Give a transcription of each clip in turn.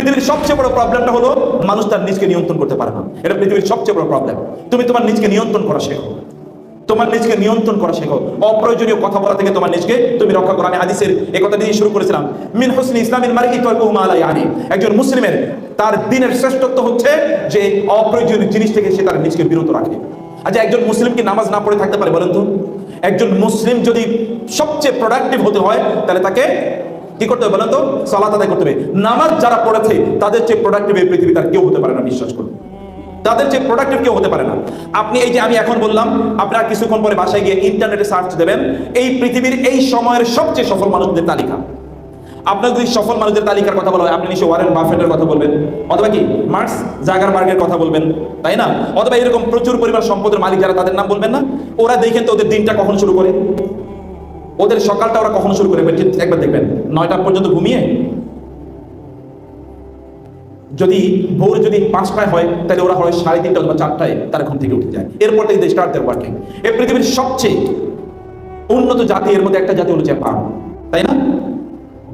পৃথিবীর সবচেয়ে বড় প্রবলেমটা হলো মানুষ তার নিজকে নিয়ন্ত্রণ করতে পারে না। এটা পৃথিবীর সবচেয়ে বড় প্রবলেম তুমি তোমার নিজকে নিয়ন্ত্রণ করা শেখো। তোমার নিজকে নিয়ন্ত্রণ করা শেখো। অপ্রয়োজনীয় কথা বলা থেকে তোমার নিজকে তুমি রক্ষা করো। আমি হাদিসের এই কথা দিয়ে শুরু করেছিলাম। মিন হোসনি ইসলামের মারি তর্কুহুম আলা ইয়ানি। একজন মুসলিমের তার দিনের শ্রেষ্ঠত্ব হচ্ছে যে অপ্রয়োজনীয় জিনিস থেকে সে তার নিজকে বিরত রাখে। আচ্ছা একজন মুসলিম কি নামাজ না পড়ে থাকতে পারে বলেন তো? একজন মুসলিম যদি সবচেয়ে প্রোডাক্টিভ হতে হয়, তাহলে তাকে কি করতে হবে বলেন তো? সালাত আদায় করতে হবে। নামাজ যারা পড়েছে, তাদের চেয়ে প্রোডাক্টিভ এই পৃথিবী তার কেউ হতে পারে না, বিশ্বাস করুন। তাদের যে প্রোডাক্টিভ কেউ হতে পারে না। আপনি এই যে আমি এখন বললাম আপনারা কিছুক্ষণ পরে বাসায় গিয়ে ইন্টারনেটে সার্চ দেবেন, এই পৃথিবীর এই সময়ের সবচেয়ে সফল মানুষদের তালিকা। আপনার যদি সফল মানুষদের তালিকার কথা বলা হয়, আপনি নিশ্চয় ওয়ারেন বাফেটের কথা বলবেন। অথবা কি মার্কস জাগারবার্গের কথা বলবেন, তাই না? অথবা এরকম প্রচুর পরিমাণ সম্পদের মালিক যারা তাদের নাম বলবেন না? ওরা দেখেন তো ওদের দিনটা কখন শুরু করে? ওদের সকালটা ওরা কখন শুরু করে? ঠিক একবার দেখবেন। নয়টা পর্যন্ত ঘুমিয়ে যদি ভোর যদি পাঁচটায় হয়, তাহলে ওরা হয় সাড়ে তিনটা অথবা চারটায় তারা ঘুম থেকে উঠে যায়। এরপর থেকে স্টার্ট দেয় ওয়ার্কিং পৃথিবীর সবচেয়ে উন্নত জাতি, এর মধ্যে একটা জাতি হলো জাপান তাই না?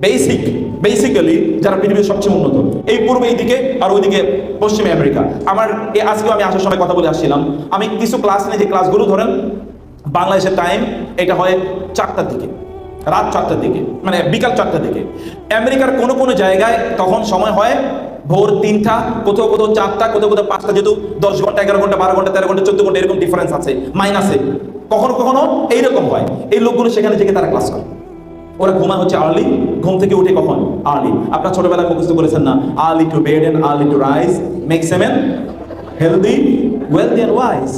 বেসিক বেসিক্যালি যারা পৃথিবীর সবচেয়ে উন্নত। এই পূর্ব এই দিকে আর ওইদিকে পশ্চিমে আমেরিকা। আমার আজকেও আমি আসার সময় কথা বলে আসছিলাম। আমি কিছু ক্লাস নিয়ে যে ক্লাসগুলো ধরেন বাংলাদেশের টাইম এটা হয় চারটার দিকে, রাত চারটার দিকে মানে বিকাল চারটার দিকে। আমেরিকার কোনো কোনো জায়গায় তখন সময় হয় ভোর তিনটা, কোথাও কোথাও চারটা, কোথাও কোথাও পাঁচটা, যেহেতু দশ ঘণ্টা, এগারো ঘণ্টা, বারো ঘণ্টা, তেরো ঘণ্টা, চোদ্দ ঘণ্টা, এরকম ডিফারেন্স আছে মাইনাসে কখনো কখনো এইরকম হয়, এই লোকগুলো সেখানে থেকে তারা ক্লাস করে। ওরা ঘুমা হচ্ছে আর্লি ঘুম থেকে উঠে কখন? আর্লি আপনার ছোটবেলায় মুখস্থ করেছেন না early to bed and early to rise make seven healthy wealthy and wise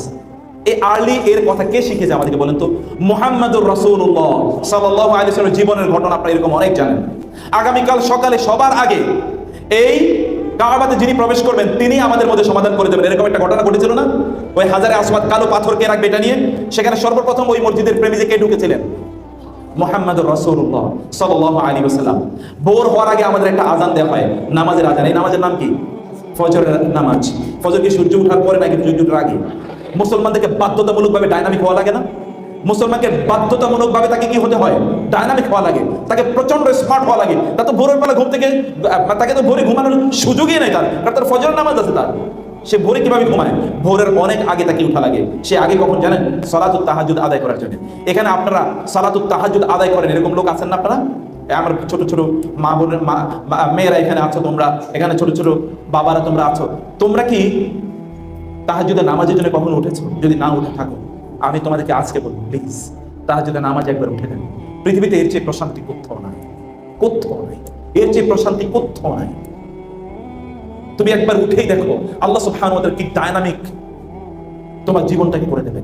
এই আর্লি এর কথা কে শিখেছে আমাদেরকে বলেন তো? মোহাম্মদুর রসুল্লাহ সাল্লাহ আলী সাল্লামের জীবনের ঘটনা আপনারা এরকম অনেক জানেন। আগামীকাল সকালে সবার আগে এই কাবাতে যিনি প্রবেশ করবেন, তিনি আমাদের মধ্যে সমাধান করে দেবেন। এরকম একটা ঘটনা ঘটেছিল না? ওই হাজারে আসমাদ কালো পাথর কে রাখবে এটা নিয়ে? সেখানে সর্বপ্রথম ওই মসজিদের প্রেমীজে কে ঢুকেছিলেন? মোহাম্মদ সাল্লাহ আলী ভোর হওয়ার আগে আমাদের একটা আজান দেওয়া হয়। নামাজের আজান। এই নামাজের নাম কি? ফজরের নামাজ। ফজর কি সূর্য উঠার পরে নাকি সূর্য আগে? মুসলমানদেরকে বাধ্যতামূলকভাবে ডাইনামিক হওয়া লাগে না। মুসলমানকে বাধ্যতামূলকভাবে তাকে কি হতে হয়? ডাইনামিক হওয়া লাগে। তাকে প্রচণ্ড স্মার্ট হওয়া লাগে। তা তো ভোরের বেলা ঘুম থেকে তাকে তো ভোরে ঘুমানোর সুযোগই নেই তার। কারণ তার ফজরের নামাজ আছে তার। সে ভোরে কীভাবে ঘুমায়? ভোরের অনেক আগে তাকে উঠা লাগে। সে আগে কখন জানেন? সালাতুত তাহাজুদ আদায় করার জন্য। এখানে আপনারা সালাতুত তাহাজুদ আদায় করেন। এরকম লোক আছেন না আপনারা? আমার ছোট ছোট মা বোনের মা- মেয়েরা এখানে আছো তোমরা। এখানে ছোট ছোট বাবারা তোমরা আছো। তোমরা কি তাহাজুদের নামাজের জন্য কখনো উঠেছো? যদি না উঠে থাকো, আমি তোমাদেরকে আজকে বলব প্লিজ তাহাজুদের নামাজ একবার উঠে দেন পৃথিবীতে এর চেয়ে প্রশান্তি কোথাও নাই। কোথাও নাই। এর চেয়ে প্রশান্তি কোথাও নাই। তুমি একবার উঠেই দেখো, আল্লাহ সুবহানাহু ওয়া কি ডায়নামিক তোমার জীবনটাকে করে দেবে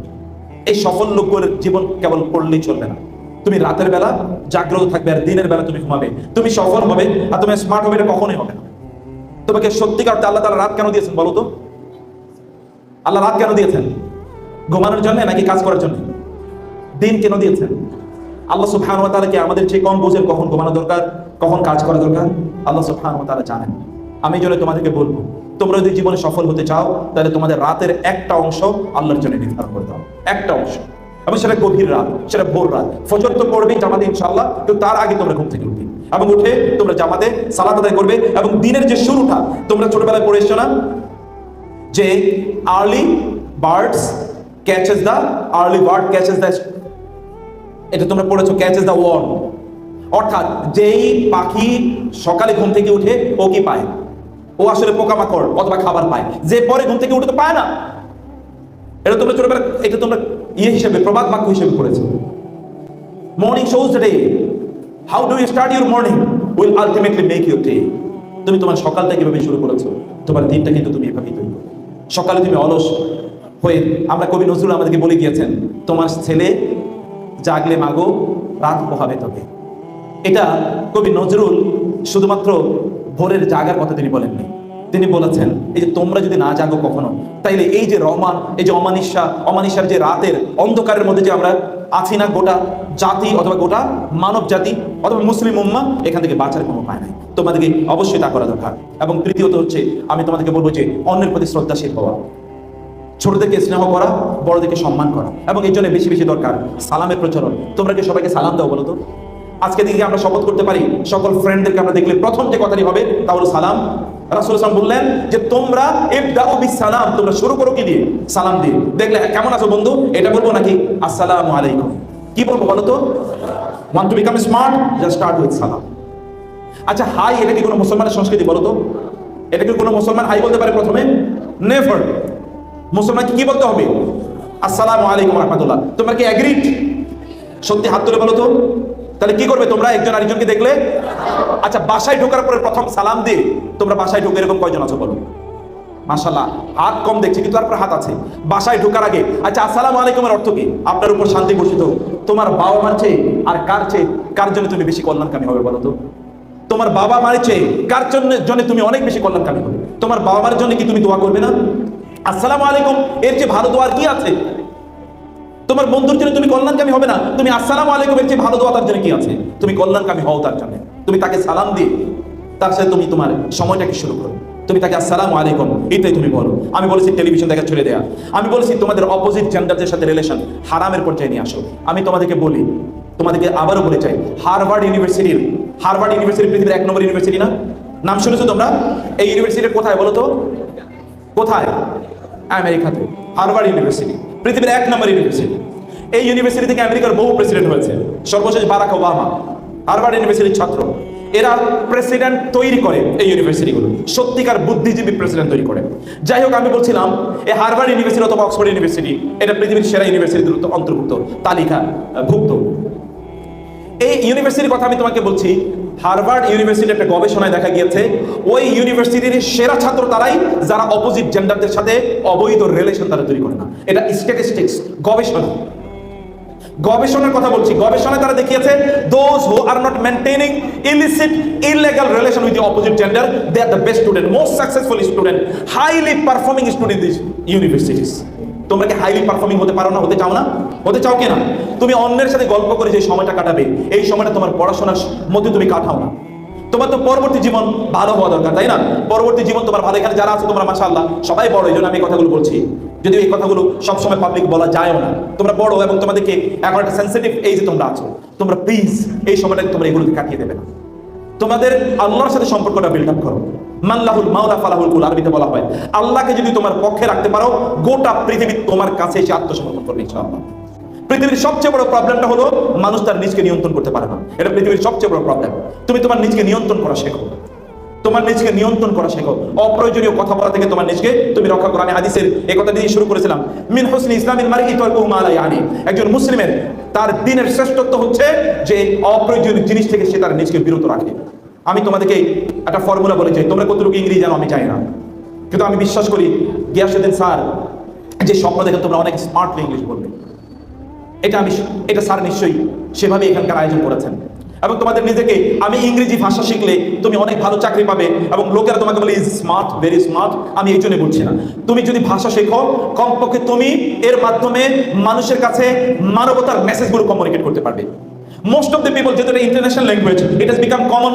এই সফল লোকগুলোর জীবন কেবল পড়লেই চলবে না। তুমি রাতের বেলা জাগ্রত থাকবে আর দিনের বেলা তুমি ঘুমাবে। তুমি সফল হবে আর তুমি স্মার্ট হবে এটা কখনোই হবে না। তোমাকে সত্যিকার আল্লাহ তাআলা রাত কেন দিয়েছেন বলো তো? আল্লাহ রাত কেন দিয়েছেন? ঘুমানোর জন্য নাকি কাজ করার জন্য? দিন কেন দিয়েছেন? আল্লাহ সুবহানাহু ওয়া তাআলা কি আমাদের চেয়ে কম বোঝেন কখন ঘুমানো দরকার, কখন কাজ করা দরকার? আল্লাহ সুবহানাহু ওয়া তাআলা জানেন। আমি জন্য তোমাদেরকে বলব, তোমরা যদি জীবনে সফল হতে চাও, তাহলে তোমাদের রাতের একটা অংশ আল্লাহর জন্য নির্ধারণ করে দাও। একটা অংশ। এবং সেটা গভীর রাত, সেটা ভোর রাত। ফজর তো পড়বেই জামাতে ইনশাআল্লাহ কিন্তু তার আগে তোমরা ঘুম থেকে উঠবে। এবং উঠে তোমরা জামাতে সালাত আদায় করবে। এবং দিনের যে শুরুটা, তোমরা ছোটবেলায় পড়ে এসছো না? যে early birds catches the early bird catches the এটা তোমরা পড়েছো ক্যাচেস দ্য ওয়ার্ম অর্থাৎ যেই পাখি সকালে ঘুম থেকে উঠে ও কি পায়। ও আসলে পোকামাকড় অথবা খাবার পায়। যে পরে ঘুম থেকে উঠে তো পায় না। এটা তোমরা ছোটবেলা, এটা তোমরা ইয়ে হিসেবে, প্রবাদ বাক্য হিসেবে পড়েছো। Morning shows day how do you start your morning will ultimately make your day তুমি তোমার সকালটা কীভাবে শুরু করেছ? তোমার দিনটা কিন্তু তুমি এভাবেই। সকালে তুমি অলস হয়ে আমরা কবি নজরুল আমাদেরকে বলে গিয়েছেন, তোমার ছেলে জাগলে মাগো, রাত পোহাবে তোকে। এটা কবি নজরুল শুধুমাত্র ভোরের জাগার কথা তিনি বলেননি। তিনি বলেছেন, এই যে তোমরা যদি না জাগো কখনো, তাইলে এই যে রমান এই যে অমানিসা, অমানিসার যে রাতের অন্ধকারের মধ্যে যে আমরা আছি না গোটা জাতি অথবা গোটা মানব জাতি অথবা মুসলিম উম্মা, এখান থেকে বাঁচার কোনো উপায় নাই। তোমাদেরকে অবশ্যই তা করা দরকার। এবং তৃতীয়ত হচ্ছে, আমি তোমাদেরকে বলব যে, অন্যের প্রতি শ্রদ্ধাশীল হওয়া। ছোটদেরকে স্নেহ করা, বড়দেরকে সম্মান করা। এবং এই জন্য বেশি বেশি দরকার সালামের প্রচলন। তোমরা কি সবাইকে সালাম দাও বলো তো? আজকে দিকে আমরা শপথ করতে পারি। সকল ফ্রেন্ডদেরকে আমরা দেখলে প্রথম যে কথাটি হবে, তা হলো সালাম। রাসূল সাল্লাম বললেন যে, তোমরা ইবদাউ বিস সালাম তোমরা শুরু করো কি দিয়ে? সালাম দিয়ে। দেখলে, কেমন আছো বন্ধু? এটা বলব নাকি? আসসালামু আলাইকুম। কি বলব বলো তো? Want to become smart just start with সালাম আচ্ছা হাই এটা কি কোনো মুসলমানের সংস্কৃতি বলো তো? এটা কি কোনো মুসলমান হাই বলতে পারে প্রথমে? নেভার মুসলমানকে কি বলতে হবে? আসসালামু আলাইকুম, রহমতুল্লাহ। তোমরা কি অ্যাগ্রিড সত্যি হাত তুলে বলো তো। তাহলে কি করবে তোমরা একজন আরেকজনকে দেখলে? আচ্ছা বাসায় ঢোকার পরে প্রথম সালাম দিয়ে তোমরা বাসায় ঢুকে এরকম কয়জন আছো বলো? মাশাল্লাহ হাত কম দেখছি, কিন্তু তারপর হাত আছে। বাসায় ঢোকার আগে আচ্ছা আসসালামু আলাইকুমের অর্থ কি? আপনার উপর শান্তি বর্ষিত। তোমার বাবা মার চেয়ে আর কার চেয়ে, কার জন্য তুমি বেশি কল্যাণকামী হবে বলো তো? তোমার বাবা মারছে কার জন্য জন্য তুমি অনেক বেশি কল্যাণকামী হবে? তোমার বাবা মার জন্য কি তুমি দোয়া করবে না? আসসালামু আলাইকুম, এর চেয়ে ভালো দোয়ার কি আছে? তোমার বন্ধুর জন্য তুমি কল্যাণকামী হবে না। তুমি আসসালামু আলাইকুম এর চেয়ে ভালো দোয়া তার জন্য কি আছে? তুমি কল্যাণকামী হও তার জন্য। তুমি তাকে সালাম দিয়ে, তার সাথে তুমি তোমার সময়টাকে শুরু করো। তুমি তাকে আসসালামু আলাইকুম, এটাই তুমি বলো। আমি বলেছি টেলিভিশন দেখা ছেড়ে দেয়া। আমি বলেছি তোমাদের অপোজিট জেন্ডারদের সাথে রিলেশন হারামের পর্যায়ে নিয়ে আসো। আমি তোমাদেরকে বলি, তোমাদেরকে আবারও বলে চাই, হার্ভার্ড ইউনিভার্সিটির হার্ভার্ড ইউনিভার্সিটি পৃথিবীর এক নম্বর ইউনিভার্সিটি না? নাম শুনেছো তোমরা? এই ইউনিভার্সিটি কোথায় বলো তো? কোথায়? আমেরিকাতে, হার্ভার্ড ইউনিভার্সিটি। পৃথিবীর এক নম্বর ইউনিভার্সিটি এই ইউনিভার্সিটি থেকে আমেরিকার বহু প্রেসিডেন্ট হয়েছে। সর্বশেষ বারাক ওবামা, হার্ভার্ড ইউনিভার্সিটির ছাত্র। এরা প্রেসিডেন্ট তৈরি করে এই ইউনিভার্সিটিগুলো সত্যিকার বুদ্ধিজীবী প্রেসিডেন্ট তৈরি করে। যাই হোক, আমি বলছিলাম এই হার্ভার্ড ইউনিভার্সিটি অথবা অক্সফোর্ড ইউনিভার্সিটি, এটা পৃথিবীর সেরা ইউনিভার্সিটির অন্তর্ভুক্ত তালিকা ভুক্ত এই ইউনিভার্সিটির কথা আমি তোমাকে বলছি হার্ভার্ড ইউনিভার্সিটির একটা গবেষণায় দেখা গিয়েছে, ওই ইউনিভার্সিটির সেরা ছাত্র তারাই, যারা অপোজিট জেন্ডারদের সাথে অবৈধ রিলেশন তারা তৈরি করে না। এটা স্ট্যাটিস্টিক্স গবেষণা। গবেষণার কথা বলছি। গবেষণায় তারা দেখিয়েছে those who are not maintaining illicit illegal relation with opposite gender they are the best student most successful student highly performing student universities তোমরা কি হাইলি পারফর্মিং হতে পারো না? হতে চাও না? হতে চাও কিনা? তুমি অন্যের সাথে গল্প করে যে সময়টা কাটাবে, এই সময়টা তোমার পড়াশোনার মধ্যে তুমি কাটাও না। তোমার তো পরবর্তী জীবন ভালো হওয়া দরকার, তাই না? পরবর্তী জীবন তোমার ভালো। এখানে যারা আছে, তোমরা মাশাআল্লাহ সবাই বড়, এই জন্য আমি কথাগুলো বলছি। যদি এই কথাগুলো সবসময় পাবলিক বলা যায়ও না। তোমরা বড় এবং তোমাদেরকে এখন একটা সেন্সিটিভ এই যে তোমরা আছো। তোমরা প্লিজ এই সময়টা তোমরা এগুলোকে কাটিয়ে দেবে না। তোমাদের আল্লাহর সাথে সম্পর্কটা বিল্ড আপ করো। মাল্লাহুল মাওলা ফালাহুল কুল আরবিতে বলা হয়। আল্লাহকে যদি তোমার পক্ষে রাখতে পারো, গোটা পৃথিবী তোমার কাছে এসে আত্মসমর্পণ করবে ইনশাআল্লাহ। পৃথিবীর সবচেয়ে বড় প্রবলেমটা হলো মানুষ তার নিজকে নিয়ন্ত্রণ করতে পারে না। এটা পৃথিবীর সবচেয়ে বড় প্রবলেম তুমি তোমার নিজকে নিয়ন্ত্রণ করা শেখো। তোমার নিজকে নিয়ন্ত্রণ করা শেখো। অপ্রয়োজনীয় কথা বলা থেকে তোমার নিজকে তুমি রক্ষা করো। আমি হাদিসের এই কথা দিয়ে শুরু করেছিলাম। মিন হোসনি ইসলামের মারি লা ইয়ানি একজন মুসলিমের তার দিনের শ্রেষ্ঠত্ব হচ্ছে যে অপ্রয়োজনীয় জিনিস থেকে সে তার নিজকে বিরত রাখে। আমি তোমাদেরকে একটা ফর্মুলা বলে চাই। তোমরা কতটুকু ইংরেজি জানো আমি চাই না। কিন্তু আমি বিশ্বাস করি, গিয়াসুদ্দিন স্যার যে স্বপ্ন দেখে তোমরা অনেক স্মার্টলি ইংলিশ বলবে। এটা আমি, এটা স্যার নিশ্চয়ই সেভাবে এখানকার আয়োজন করেছেন। এবং তোমাদের নিজেকে, আমি ইংরেজি ভাষা শিখলে তুমি অনেক ভালো চাকরি পাবে এবং লোকেরা তোমাকে বলে ইজ স্মার্ট ভেরি স্মার্ট আমি এই জন্য বলছি না। তুমি যদি ভাষা শেখো, কমপক্ষে তুমি এর মাধ্যমে মানুষের কাছে মানবতার মেসেজগুলো কমিউনিকেট করতে পারবে। মোস্ট অফ দ্য পিপল যেহেতু international language it has become common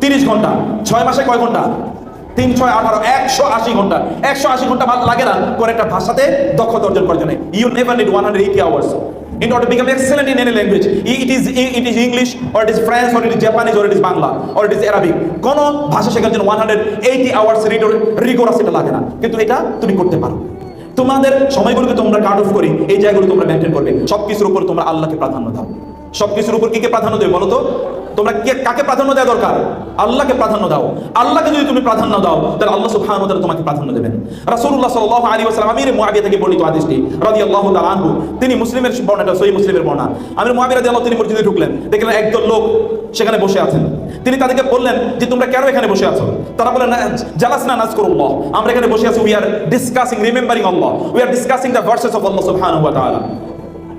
তিরিশ ঘণ্টা। ছয় মাসে কয় ঘণ্টা? তিন, ছয়, আঠারো, একশো আশি ঘণ্টা। একশো আশি ঘণ্টা ভালো লাগে না কোন একটা ভাষাতে দক্ষতা অর্জন করার জন্য। You never need one hundred eighty hours in order to become excellent in any language it is it is english, or it is french or it is japanese, or it is bangla, or it is কোন ভাষা শেখার জন্য 180 hours rigorous এটা লাগে না। কিন্তু এটা তুমি করতে পারো। তোমাদের সময়গুলোকে তোমরা কাট অফ করে এই জায়গাগুলো তোমরা মেনটেন করবে। সবকিছুর উপর তোমরা আল্লাহকে প্রাধান্য দাও। সবকিছুর উপর কি কে প্রাধান্য দেবে বলো তো? তোমরা কে কাকে প্রাধান্য দেওয়া দরকার? আল্লাহকে প্রাধান্য দাও। আল্লাহকে যদি তুমি প্রাধান্য দাও, তাহলে আল্লাহ তাআলা তোমাকে প্রাধান্য দেবেন। রাসূলুল্লাহ সাল্লাল্লাহু আলাইহি ওয়াসাল্লাম, আমির মুআবিয়া থেকে বর্ণিত হাদিসটি, রাদিয়াল্লাহু তাআলা আনহু, তিনি মুসলিমের বর্ণনা, সহিহ মুসলিমের বর্ণনা। আমির মুআবিয়া রাদিয়াল্লাহু তিনি মসজিদে ঢুকলেন, দেখলেন একদল লোক সেখানে বসে আছেন। তিনি তাদেরকে বললেন যে, তোমরা কেন এখানে বসে আছো? তারা বললেন জালাসনা নাজকুরুল্লাহ। আমরা এখানে বসে আছি we are discussing remembering Allah we are discussing the verses of আল্লাহ সুবহানাহু ওয়া তাআলা।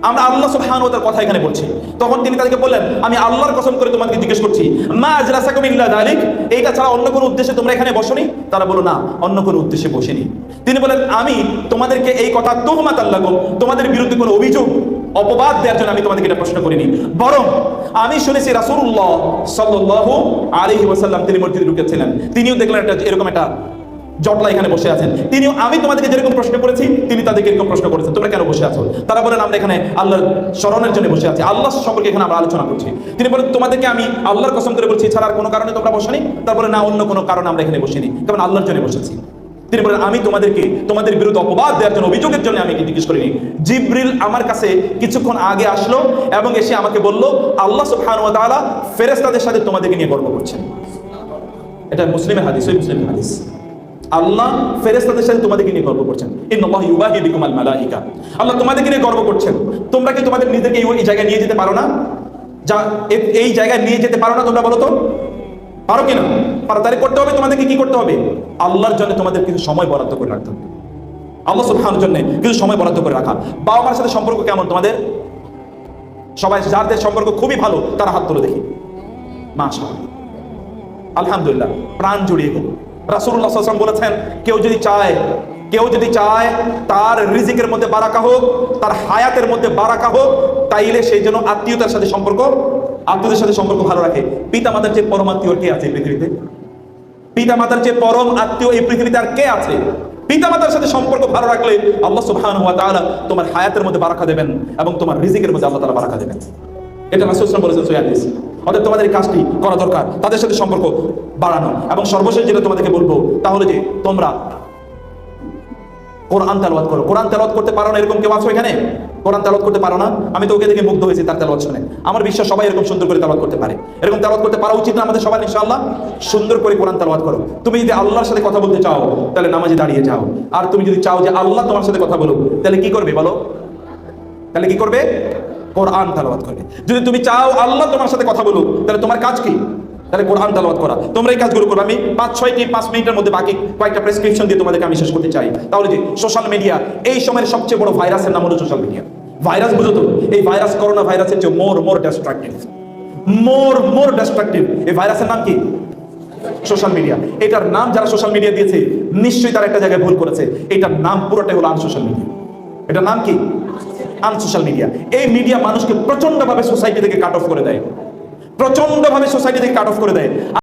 আমরা আল্লাহ সুবহানাহু ওয়া তাআলার কথা এখানে বলছি। তখন তিনি তাদেরকে বললেন, আমি আল্লাহর কসম করে তোমাদেরকে জিজ্ঞেস করছি, মা আজরাসাকুম ইল্লা যালিক? এইটা ছাড়া অন্য কোনো উদ্দেশ্যে তোমরা এখানে বসনি? তারা বলো না, অন্য কোনো উদ্দেশ্যে বসেনি। তিনি বলেন আমি তোমাদেরকে এই কথা তুহমাত আল্লাহ তোমাদের বিরুদ্ধে কোনো অভিযোগ, অপবাদ দেওয়ার জন্য আমি তোমাদেরকে এটা প্রশ্ন করিনি। বরং আমি শুনেছি রাসূলুল্লাহ সাল্লাল্লাহু আলাইহি ওয়াসাল্লাম তিনি মসজিদে ঢুকেছিলেন। তিনিও দেখলেন একটা এরকম একটা জটলা এখানে বসে আছেন। তিনি আমি তোমাদেরকে যেরকম প্রশ্ন করেছি, তিনি তাদেরকে এরকম প্রশ্ন করেছেন। তোমরা কেন বসে আছো? তারা বলেন, আমরা এখানে আল্লাহর স্মরণের জন্য বসে আছি। আল্লাহ সম্পর্কে এখানে আমরা আলোচনা করছি। তিনি বলেন, তোমাদেরকে আমি আল্লাহর কসম করে বলছি ছাড়া আর কোনো কারণে তোমরা বসনি? তারপরে না, অন্য কোনো কারণে আমরা এখানে বসিনি। কারণ আল্লাহর জন্য বসেছি। তিনি বলেন, আমি তোমাদেরকে, তোমাদের বিরুদ্ধে অপবাদ দেওয়ার জন্য, অভিযোগের জন্য আমি জিজ্ঞেস করিনি। জিব্রিল আমার কাছে কিছুক্ষণ আগে আসলো এবং এসে আমাকে বলল, আল্লাহ তাআলা ফেরেশতাদের সাথে তোমাদেরকে নিয়ে গর্ব করছেন। এটা মুসলিমের হাদিস, ওই মুসলিমের হাদিস। আল্লাহ ফেরেশতাদের সাথে তোমাদেরকে নিয়ে গর্ব করছেন। ইন্নাল্লাহু আল্লাহ তোমাদেরকে নিয়ে গর্ব করছেন। তোমরা কি তোমাদের নিজেকে এই জায়গায় নিয়ে যেতে পারো না? যা এই জায়গায় নিয়ে যেতে পারো না তোমরা বলো তো? পারো কিনা পারো তাহলে করতে হবে, তোমাদেরকে কি করতে হবে? আল্লাহর জন্য তোমাদের কিছু সময় বরাদ্দ করে রাখতে হবে। আল্লাহ সুবহানার জন্য কিছু সময় বরাদ্দ করে রাখা। বাবা মার সাথে সম্পর্ক কেমন তোমাদের? সবাই যাদের সম্পর্ক খুবই ভালো, তারা হাত তুলে দেখি। মাশাআল্লাহ। আলহামদুলিল্লাহ, প্রাণ জুড়িয়ে গেল রাসূলুল্লাহ সাল্লাল্লাহু বলেছেন, কেউ যদি চায়, কেউ যদি চায় তার রিজিকের মধ্যে বারাকা হোক, তার হায়াতের মধ্যে বারাকা হোক, তাইলে সেই জন্য আত্মীয়তার সাথে সম্পর্ক, আত্মীয়দের সাথে সম্পর্ক ভালো রাখে। পিতা মাতার যে পরম আত্মীয় কে আছে পৃথিবীতে? পিতা মাতার যে পরম আত্মীয় এই পৃথিবীতে আর কে আছে? পিতা মাতার সাথে সম্পর্ক ভালো রাখলে আল্লাহ সুবহানাহু ওয়া তাআলা তোমার হায়াতের মধ্যে বারাকা দেবেন এবং তোমার রিজিকের মধ্যে আল্লাহ তাআলা বারাকা দেবেন। এটা রাসূল সাল্লাল্লাহু বলেছেন সহিহ হাদিস। অতএব তোমাদের কাজটি করা দরকার, তাদের সাথে সম্পর্ক বাড়ানো। এবং সর্বশেষ যেটা তোমাদেরকে বলব তাহলে যে তোমরা কোরআন তেলাওয়াত করো। কোরআন তেলাওয়াত করতে পারো না এরকম কেউ আছো এখানে? কোরআন তেলাওয়াত করতে পারো না? আমি তো ওকে দেখে মুগ্ধ হয়েছি তার তেলাওয়াত শুনে। আমার বিশ্বাস সবাই এরকম সুন্দর করে তেলাওয়াত করতে পারে। এরকম তেলাওয়াত করতে পারা উচিত না আমাদের সবার, ইনশাআল্লাহ? সুন্দর করে কোরআন তেলাওয়াত করো। তুমি যদি আল্লাহর সাথে কথা বলতে চাও, তাহলে নামাজে দাঁড়িয়ে যাও। আর তুমি যদি চাও যে আল্লাহ তোমার সাথে কথা বলো তাহলে কি করবে বলো? তাহলে কি করবে? কোরআন তেলাওয়াত করবে। যদি তুমি চাও আল্লাহ তোমার সাথে কথা বলুক, তাহলে তোমার কাজ কি? তাহলে কোরআন তেলাওয়াত করা। তোমরা এই কাজগুলো করো আমি পাঁচ ছয়টি পাঁচ মিনিটের মধ্যে বাকি কয়েকটা প্রেসক্রিপশন দিয়ে তোমাদেরকে আমি শেষ করতে চাই। তাহলে যে সোশ্যাল মিডিয়া এই সময়ের সবচেয়ে বড় ভাইরাসের নাম হলো সোশ্যাল মিডিয়া ভাইরাস বুঝো তো? এই ভাইরাস করোনা ভাইরাসের চেয়ে মোর মোর ডিস্ট্রাকটিভ মোর মোর ডিস্ট্রাকটিভ এই ভাইরাসের নাম কি? সোশ্যাল মিডিয়া এটার নাম যারা সোশ্যাল মিডিয়া দিয়েছে, নিশ্চয়ই তারা একটা জায়গায় ভুল করেছে। এটার নাম পুরোটাই হলো আনসোশ্যাল মিডিয়া এটার নাম কি? আনসোশ্যাল মিডিয়া এই মিডিয়া মানুষকে প্রচন্ডভাবে সোসাইটি থেকে কাট অফ করে দেয়। প্রচন্ডভাবে সোসাইটি থেকে কাট অফ করে দেয়।